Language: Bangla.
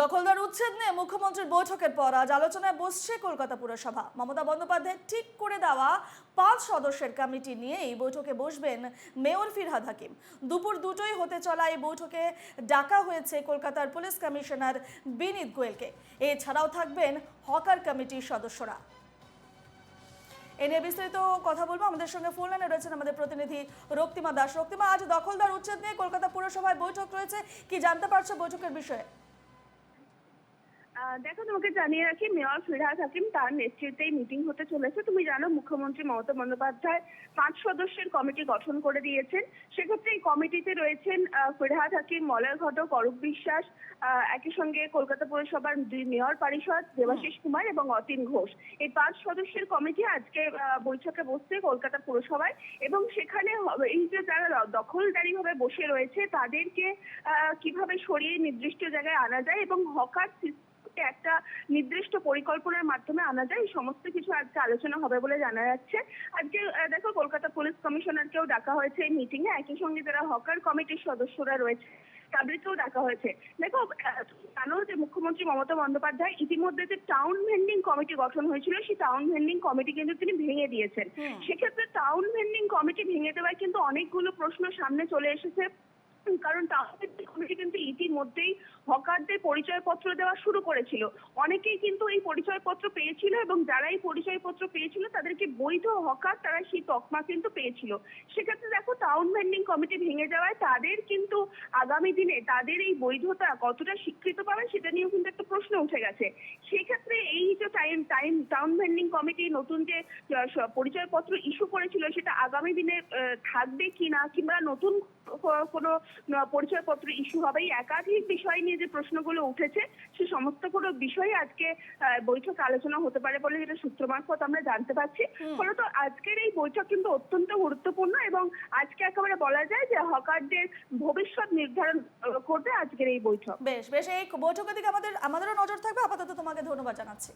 দখলদার উচ্ছেদ নিয়ে মুখ্যমন্ত্রীর বৈঠকের পর আজ আলোচনায় বসছে কলকাতা পুরসভা। মমতা বন্দ্যোপাধ্যায় ঠিক করে দেওয়া পাঁচ সদস্যের কমিটি নিয়ে এই বৈঠকে বসবেন মেয়র ফিরহাদ হাকিম। দুপুর দুটোই হতে চলা এই বৈঠকে ডাকা হয়েছে কলকাতার পুলিশ কমিশনার বিনীত গোয়েলকে। এছাড়াও থাকবেন হকার কমিটির সদস্যরা। এ নিয়ে বিস্তারিত কথা বলব। আমাদের সঙ্গে ফোন লাইনে রয়েছেন আমাদের প্রতিনিধি রক্তিমা দাস। রক্তিমা, আজ দখলদার উচ্ছেদ নিয়ে কলকাতা পুরসভায় বৈঠক রয়েছে। কি জানতে পারছ বৈঠকের বিষয়ে? দেখো, তোমাকে জানিয়ে রাখি, মেয়র ফিরহাদ হাকিম তার নেতৃত্বেই মিটিং হতে চলেছে। তুমি জানো, মুখ্যমন্ত্রী মমতা বন্দ্যোপাধ্যায় পাঁচ সদস্যের কমিটি গঠন করে দিয়েছেন। সেক্ষেত্রে এই কমিটিতে রয়েছেন ফিরহাদ হাকিম, মলয় ঘটক, অরূপ বিশ্বাস একই সঙ্গে কলকাতা পৌরসভার দুই মেয়র পরিষদ, দেবাশিস কুমার এবং অতীন ঘোষ। এই পাঁচ সদস্যের কমিটি আজকে বৈঠকে বসছে কলকাতা পৌরসভায় এবং সেখানে এই যে যারা দখলদারি ভাবে বসে রয়েছে, তাদেরকে কীভাবে সরিয়ে নির্দিষ্ট জায়গায় আনা যায় এবং হকার সিস্টেমকে একটা নির্দিষ্ট পরিকল্পনার মাধ্যমে আনা যায়। এই সমস্ত কিছু আজকে আলোচনা হবে বলে জানা যাচ্ছে। আজকে দেখো কলকাতা পুলিশ কমিশনারকেও ডাকা হয়েছে এই মিটিং এ। একই সঙ্গে যারা হকার কমিটির সদস্যরা রয়েছে তাদেরকেও ডাকা হয়েছে। দেখো জানো যে মুখ্যমন্ত্রী মমতা বন্দ্যোপাধ্যায় ইতিমধ্যে যে টাউন ভেন্ডিং কমিটি গঠন হয়েছিল সেই টাউন ভেন্ডিং কমিটি কিন্তু তিনি ভেঙে দিয়েছেন। সেক্ষেত্রে টাউন ভেন্ডিং কমিটি ভেঙে দেওয়ায় কিন্তু অনেকগুলো প্রশ্ন সামনে চলে এসেছে কারণ টাউন ভেন্ডিং কমিটি কিন্তু ইতিমধ্যেই হকারদের পরিচয়পত্র দেওয়া শুরু করেছিল। অনেকেই কিন্তু এই পরিচয়পত্র পেয়েছিল এবং যারা এই পরিচয়পত্র পেয়েছিল তাদেরকে বৈধ হকার তারা সেই তকমা কিন্তু পেয়েছিল। সেক্ষেত্রে দেখো টাউন ভেন্ডিং কমিটি ভেঙে যাওয়ায় তাদের কিন্তু আগামী দিনে তাদের এই বৈধতা কতটা স্বীকৃত পাবে সেটা নিয়েও কিন্তু একটা প্রশ্ন উঠে গেছে। সেক্ষেত্রে এই যে time time town vending committee নতুন যে পরিচয়পত্র ইস্যু করেছিল সেটা আগামী দিনে থাকবে কিনা কিংবা নতুন কোনো পরিচয়পত্র ইস্যু হবে এই একাধিক বিষয় নিয়ে যে প্রশ্নগুলো উঠেছে সে সমস্ত কোনো বিষয়ে আজকে বৈঠক আলোচনা হতে পারে বলে যেটা সূত্র মারফত আমরা জানতে পারছি। ফলত আজকের এই বৈঠক কিন্তু অত্যন্ত গুরুত্বপূর্ণ এবং আজকে একেবারে বলা যায় যে হকারদের ভবিষ্যৎ নির্ধারণ করবে আজকের এই বৈঠক। বেশ বেশ এই বৈঠকের দিকে আমাদের আমাদেরও নজর থাকবে। আপাতত তোমাকে ধন্যবাদ জানাচ্ছি।